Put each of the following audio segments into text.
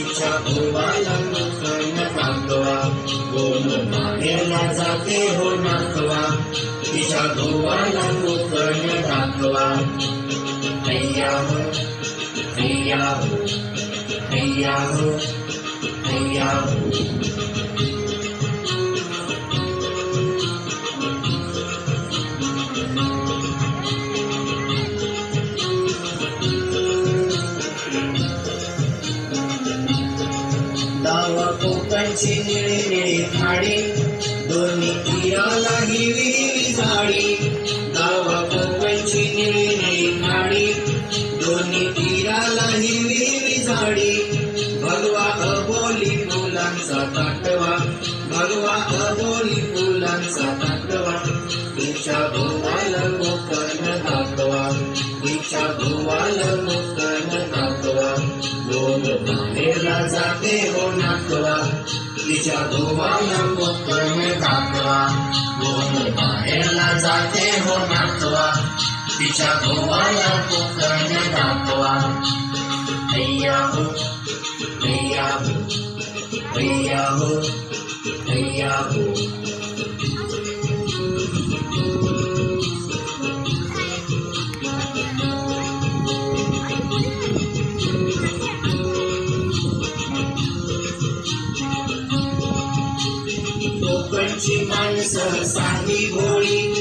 इच्छा गोवाला कर्म मागवा गोल मानेला जाते हो मागवा इच्छा गोवाला कर्म मागवा हैया हो हैया हो हैया हो हैया हो कोकणची निळे निळी खाडी दोन्ही तीराला हिरवी झाडी. गावा कोकणची निळे निळी खाडी दोन्ही तीराला हिरवी झाडी. भगवा अबोली फुलांचा ताटवा भगवा अबोली फुलांचा ताटवा तिच्या गोवाला कोकण दाखवा. तिच्या गोवाला कोकण दाखवा. दोन बाहेरला जाते हो नाकवा. विचारो वयं पुत्रमे दात्वा गोमुपायेन जाते हो ज्ञात्वा विचारो वयं पुत्रमे दात्वा अय्याहु अय्याहु अय्याहु अय्याहु सहसाही गोळी.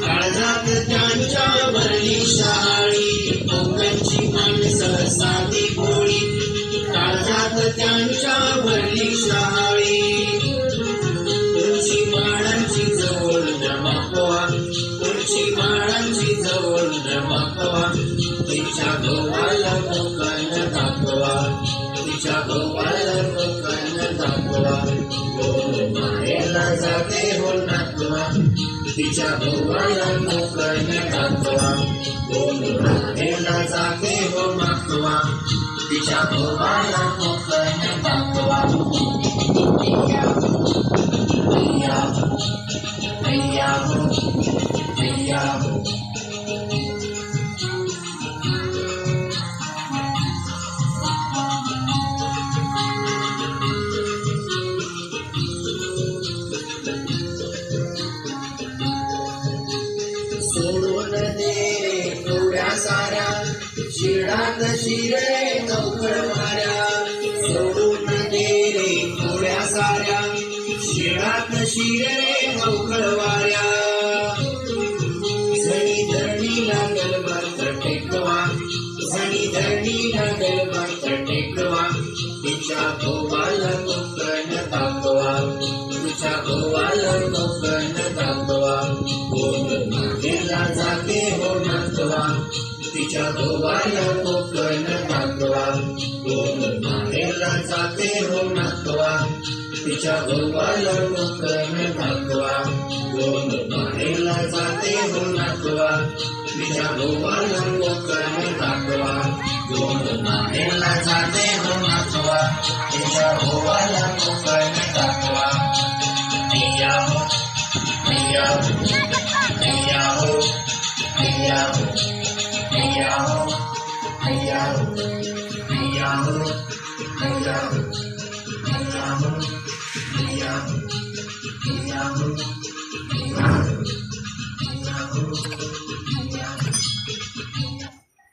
काळजात त्यांच्या भरली शाळी. कोकणची मान सहसा ती गोळी. काळजात त्यांच्या भरली शाळी. तुळशी बाळांची जवळ धर्मावा तुळशी बाळांची जवळ धर्मावा तिच्या गव्हाला कोकण दाखवा. तिच्या गव्हाला कोकण दाखवा. मायला जाते होणार गौरव तिच्या भोवळ्यात मोकळ्या टाकवा गोंधळाला जागे हो मागवा तिच्या भोवळ्यात मोकळ्या टाकवा भैया भैया भैया हो शिरे नौकर माऱ्या सोडून दे रे थोड्या साऱ्या शिडात शिरे नौकर वाऱ्या. सणी धरणी लागल बंद टेकवा सणी धरणी लागल बंद टेकवा. तिच्या गोवाला कोकण दाखवा तिच्या गोवाला कोकण दाखवा कोण मागेला जाते हो नातवा तिच्या धोवायला कोकण नातवा दोन मारेला जाते हो नातवा तिच्या धोवायला कोकण नातवा दोन मारेला जाते हो नातवा तिच्या धोवायला कोकण नातवा दोन मारेला जाते हो नातवा तिच्या धोवायला कोकण नातवा Thank you.